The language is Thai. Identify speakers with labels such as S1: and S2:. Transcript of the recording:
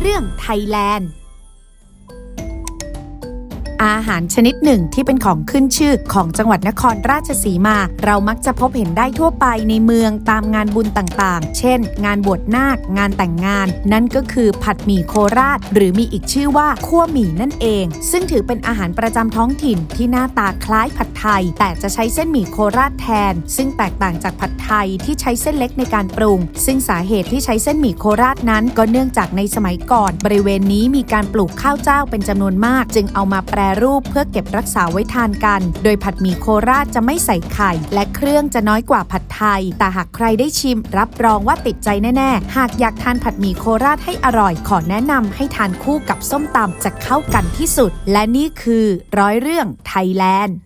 S1: เรื่องไทยแลนด์ อาหารชนิดหนึ่งที่เป็นของขึ้นชื่อของจังหวัดนครราชสีมา เรามักจะพบเห็นได้ทั่วไปในเมืองตามงานบุญต่างๆ เช่น งานบวชนาค งานแต่งงาน นั่นก็คือผัดหมี่โคราช หรือมีอีกชื่อว่าขั้วหมี่นั่นเอง ซึ่งถือเป็นอาหารประจำท้องถิ่นที่หน้าตาคล้ายผัดไทย แต่จะใช้เส้นหมี่โคราชแทน ซึ่งแตกต่างจากผัดไทยที่ใช้เส้นเล็กในการปรุง ซึ่งสาเหตุที่ใช้เส้นหมี่โคราชนั้น ก็เนื่องจากในสมัยก่อน บริเวณนี้มีการปลูกข้าวเจ้าเป็นจำนวนมาก จึงเอามาแปรรูปเพื่อเก็บรักษาไว้ทานกัน โดยผัดหมี่โคราชจะไม่ใส่ไข่ และเครื่องจะน้อยกว่าผัดไทย แต่หากใครได้ชิม รับรองว่าติดใจแน่ ๆ หากอยากทานผัดหมี่โคราชให้อร่อย ขอแนะนำให้ทานคู่กับส้มตำจะเข้ากันที่สุด และนี่คือร้อยเรื่องไทยแลนด์